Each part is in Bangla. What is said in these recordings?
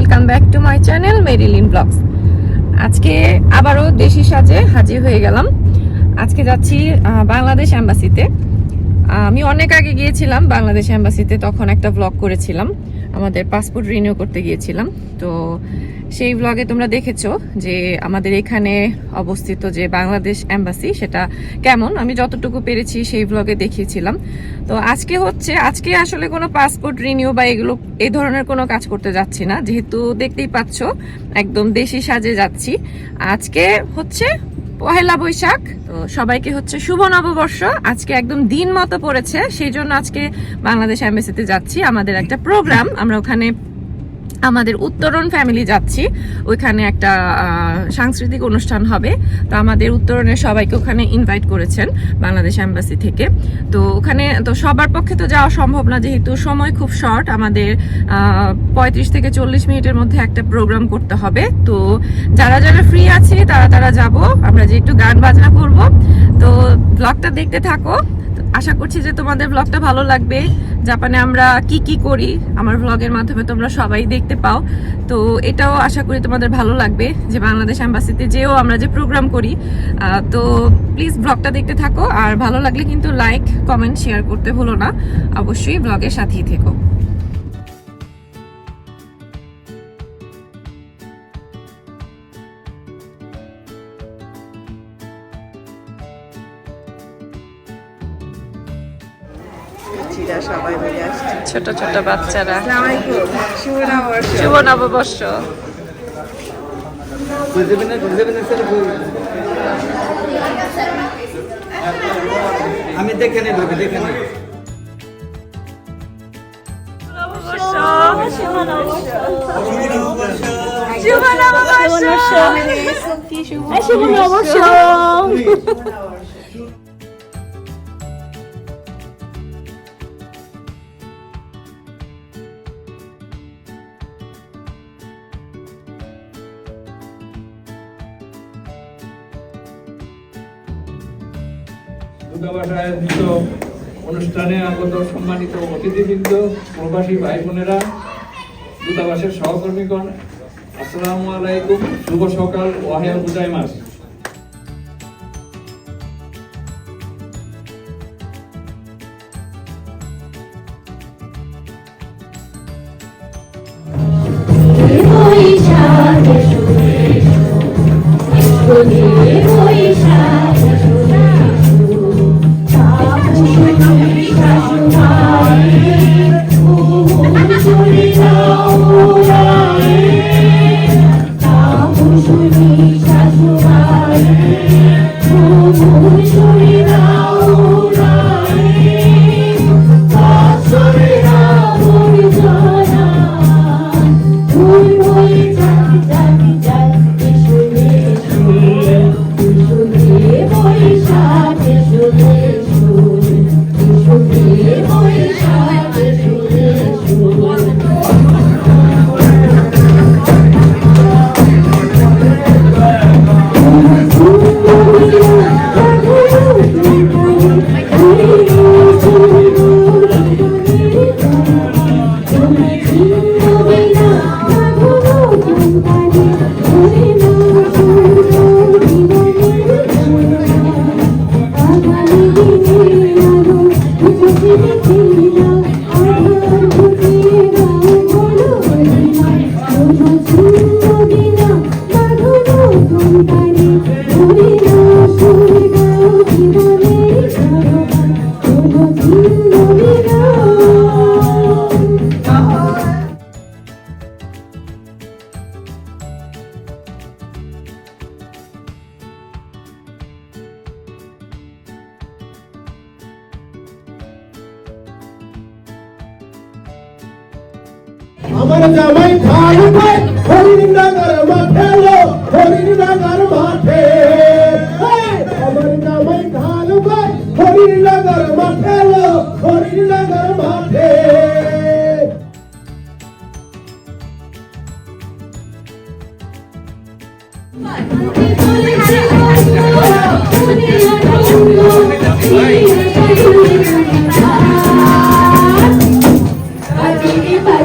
Welcome back to my channel Marilyn vlogs আজকে আবারও দেশি সাজে হাজির হয়ে গেলাম। আজকে যাচ্ছি বাংলাদেশ অ্যাম্বাসিতে আমি অনেক আগে গিয়েছিলাম বাংলাদেশ অ্যাম্বাসিতে তখন একটা ব্লগ করেছিলাম। আমাদের পাসপোর্ট রিনিউ করতে গিয়েছিলাম। তো সেই ব্লগে তোমরা দেখেছ যে আমাদের এখানে অবস্থিত যে বাংলাদেশ অ্যাম্বাসি সেটা কেমন? আমি যতটুকু পেরেছি সেই ব্লগে দেখিয়েছিলাম। তো আজকে হচ্ছে, আজকে আসলে কোনো পাসপোর্ট রিনিউ বা এগুলো এই ধরনের কোনো কাজ করতে যাচ্ছি না। যেহেতু দেখতেই পাচ্ছ, একদম দেশি সাজে যাচ্ছি। আজকে হচ্ছে পহেলা বৈশাখ। তো সবাইকে হচ্ছে শুভ নববর্ষ। আজকে একদম দিন মতো পড়েছে, সেই জন্য আজকে বাংলাদেশ অ্যাম্বাসিতে যাচ্ছি। আমাদের একটা প্রোগ্রাম আমরা ওখানে আমাদের উত্তরণ ফ্যামিলি যাচ্ছি। ওইখানে একটা সাংস্কৃতিক অনুষ্ঠান হবে। তো আমাদের উত্তরণের সবাইকে ওখানে ইনভাইট করেছেন বাংলাদেশ এম্বাসি থেকে। তো ওখানে, তো সবার পক্ষে তো যাওয়া সম্ভব না, যেহেতু সময় খুব শর্ট আমাদের পঁয়ত্রিশ থেকে চল্লিশ মিনিটের মধ্যে একটা প্রোগ্রাম করতে হবে। তো যারা যারা ফ্রি আছে, তারা তারা যাব। আমরা যে একটু গান বাজনা করব। তো ব্লগটা দেখতে থাকো। আশা করছি যে তোমাদের ব্লগটা ভালো লাগবে। জাপানে আমরা কি কি করি, আমার ব্লগের মাধ্যমে তোমরা সবাই দেখতে পাও। তো এটাও আশা করি তোমাদের ভালো লাগবে যে বাংলাদেশ অ্যাম্বাসিতে যেও আমরা যে প্রোগ্রাম করি। তো প্লিজ ব্লগটা দেখতে থাকো, আর ভালো লাগলে কিন্তু লাইক কমেন্ট শেয়ার করতে ভুলো না। অবশ্যই ব্লগের সাথেই থেকো। সবাই মিলে আসছে। ছোট ছোট বাচ্চারা। শুভ নববর্ষ শুভ নববর্ষ আমি দেখে নেব দেখে নেব শুভ নববর্ষ শুভ নববর্ষ আয়োজিত অনুষ্ঠানে আগত সম্মানিত অতিথিবৃন্দ, প্রবাসী ভাই বোনেরা দূতাবাসের সহকর্মীগণ, আসসালামু আলাইকুম, শুভ সকাল ওয়াহেল মাস আমার জামাই ভালো ভাই হরিণনগর মাঠে লো হরিণনগর মাঠে আমার জামাই ভালো ভাই হরিণনগর মাঠে লো হরিণনগর মাঠে Thank.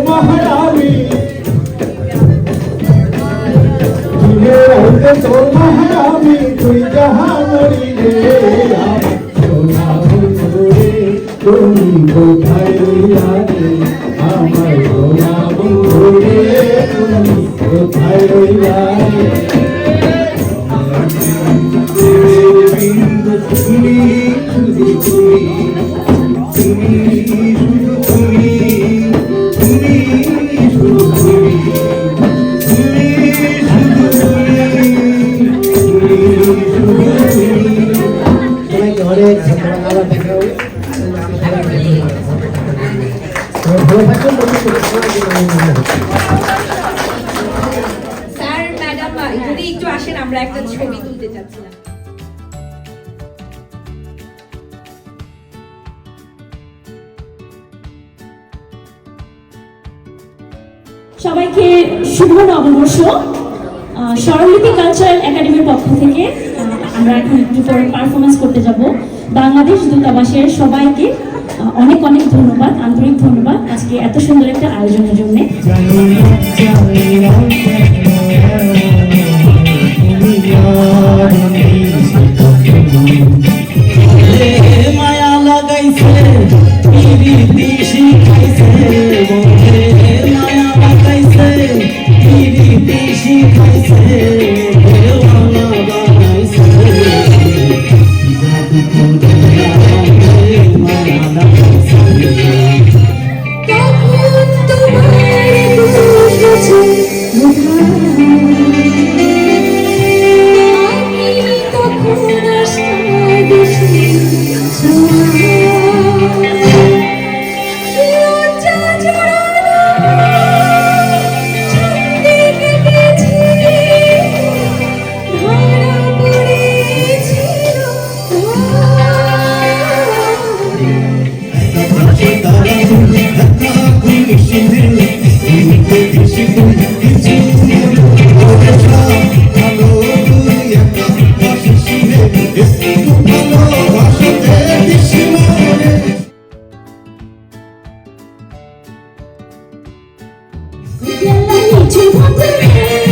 মহারামি দিনে রাইতে তোর মহারামি তুই যাহা মরিলে তুমি কোথায় রইলা আমার সোনা বন্ধুরে তুমি কোথায় রইলা রে তুমি তুমি তুমি আমরা একটা ছবি তুলতে চাচ্ছিলাম। সবাইকে শুভ নববর্ষ। স্বরলিপি কালচারাল একাডেমির পক্ষ থেকে আমরা এখন একটু পরে পারফরমেন্স করতে যাব। বাংলাদেশ দূতাবাসের সবাইকে অনেক অনেক ধন্যবাদ, আন্তরিক ধন্যবাদ। আজকে এত সুন্দর একটা আয়োজনের জন্য। মায়া লাগাইছে পিরিতি শিখাইছে মায়া লাগাইছে পিরিতি শিখাইছে দেওয়ানা বানাইছে Ooh,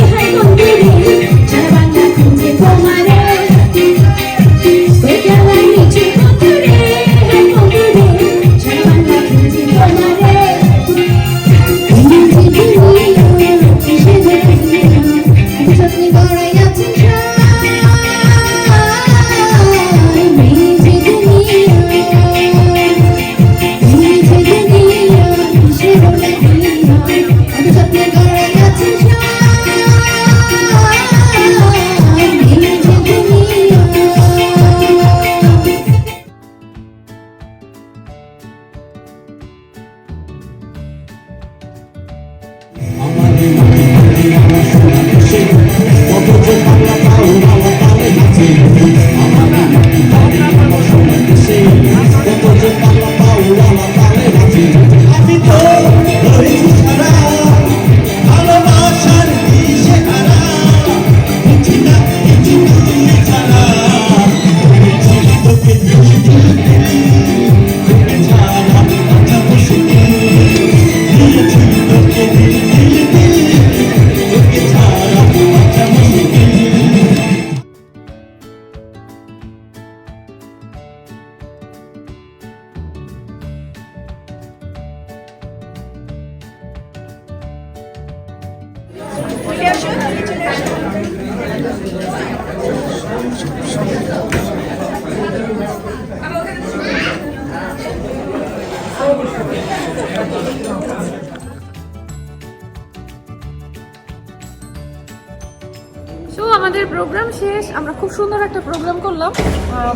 প্রোগ্রাম শেষ। আমরা খুব সুন্দর একটা প্রোগ্রাম করলাম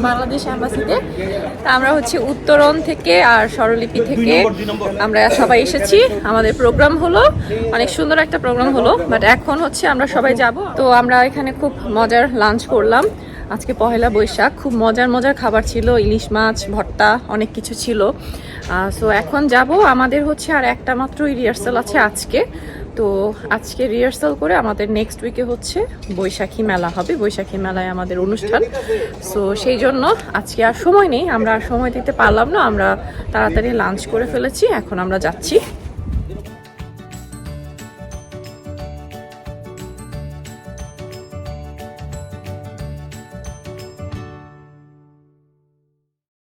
বাংলাদেশ অ্যাম্বাসিতে তা। আমরা হচ্ছে উত্তরণ থেকে আর স্বরলিপি থেকে আমরা সবাই এসেছি। আমাদের প্রোগ্রাম হলো অনেক সুন্দর একটা প্রোগ্রাম হলো বাট এখন হচ্ছে আমরা সবাই যাব। তো আমরা এখানে খুব মজার লাঞ্চ করলাম। আজকে পহেলা বৈশাখ খুব মজার মজার খাবার ছিল ইলিশ মাছ ভর্তা অনেক কিছু ছিল। সো এখন যাব। আমাদের হচ্ছে আর একটা মাত্রই রিহার্সাল আছে আজকে। তো আজকে রিহার্সাল করে আমাদের নেক্সট উইকে হচ্ছে বৈশাখী মেলা হবে। বৈশাখী মেলায় আমাদের অনুষ্ঠান। সো সেই জন্য আজকে আর সময় নেই। আমরা আর সময় দিতে পারলাম না। আমরা তাড়াতাড়ি লাঞ্চ করে ফেলেছি। এখন আমরা যাচ্ছি।